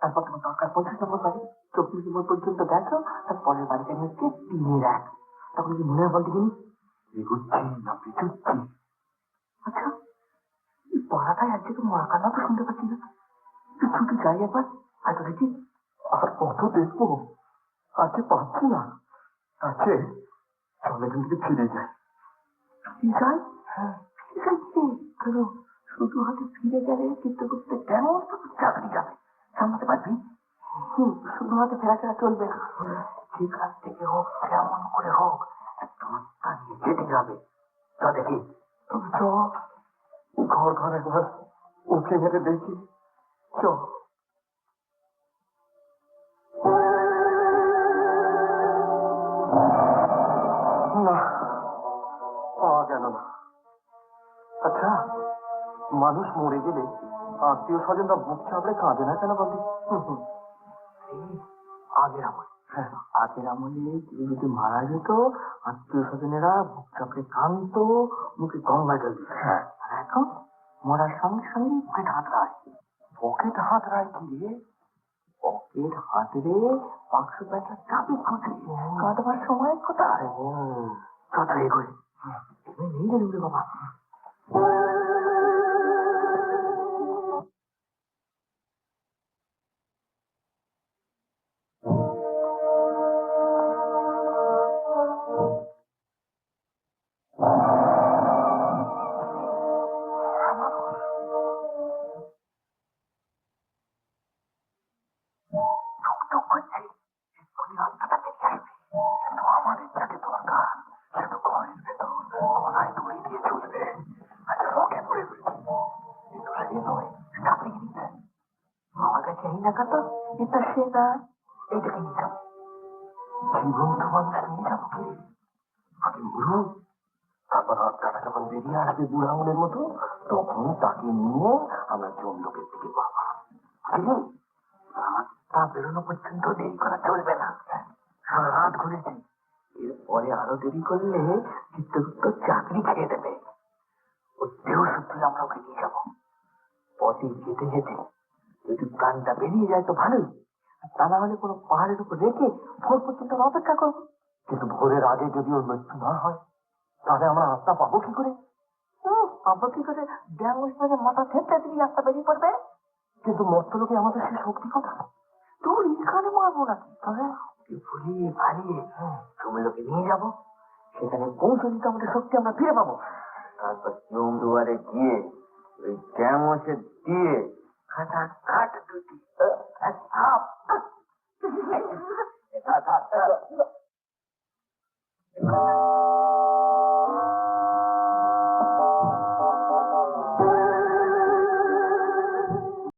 তারপর তোমার দরকার পঞ্চাশ নম্বর বাড়ি চব্বিশ পর্যন্ত গেছো তার পরের বাড়িতে হচ্ছে তিনের এক তখন কি মনে হয় বল দেখিনি এগুচ্ছি না পিছুচ্ছি আচ্ছা এই পাড়াটায় আজকে তো মরা কান্না তো শুনতে পাচ্ছি না। ছুটি যাই একবার হয়তো দেখি আর কত দেখব? আজকে পাচ্ছি না। আছে চল ফিরে ফিরে যাই হ্যাঁ। ফিরে যাই কেন? শুধু হাতে ফিরে গেলে চিত্রগুপ্তে কেমন চাকরি যাবে। সামলাতে পারবি? হুম শুধু হাতে ফেরাফেরা চলবে না। যেখান থেকে হোক কেমন করে হোক একটা আত্মা নিয়ে যেতে যাবে। একবার উঠে মেরে দেখি। চ না পাওয়া গেল না। আচ্ছা মানুষ মরে গেলে আত্মীয় স্বজনরা বুক চাপড়ে কাঁদে না কেন বলি আগের আমল। হ্যাঁ আগের আমলে কেউ যদি মারা যেত আত্মীয় স্বজনেরা বুক চাপড়ে কাঁদতো মুখে গঙ্গা জল দিত। হ্যাঁ। আর এখন? মরার সঙ্গে সঙ্গে পকেট হাত রায় পকেট হাত রায় কি রে পকেট হাত রে বাক্স প্যাঁচার চাপি খুঁজে কাটবার সময় কোথায়? চত এগোয় এমনি গেল রে বাবা। এই না কথা এটা সে না এইটাকে নিয়ে যাব জীবন তো বেরোনো পর্যন্ত দেরি করা চলবে না। সারা রাত ঘুরেছি। এরপরে আরও দেরি করলে চিত্রগুপ্ত চাকরি খেয়ে দেবে ওর দেহ আমরা ওকে নিয়ে যাব। পথে যেতে যেতে প্রাণটা বেরিয়ে যায় তো ভালোই। তা না হলে কোনো পাহাড়ের উপর রেখে ভোর পর্যন্ত অপেক্ষা করব। কিন্তু ভোরের আগে যদি ওর মৃত্যু না হয়, তাহলে আমরা আত্মা পাবো কি করে? পাবো কি করে? উঠবে মাথা থেপে দিবি রাস্তা বেরিয়ে পড়বে। কিন্তু মর্তলোকে আমাদের সে শক্তি কোথায়? তোর এখানে মারবো নাকি? তবে ভুলিয়ে ভালিয়ে জমিলোকে নিয়ে যাব। সেখানে পৌঁছে দিতে আমাদের শক্তি আমরা ফিরে পাবো। তারপর জম দুয়ারে গিয়ে ওই ক্যামসে দিয়ে I got cut do the earth and up. I got cut.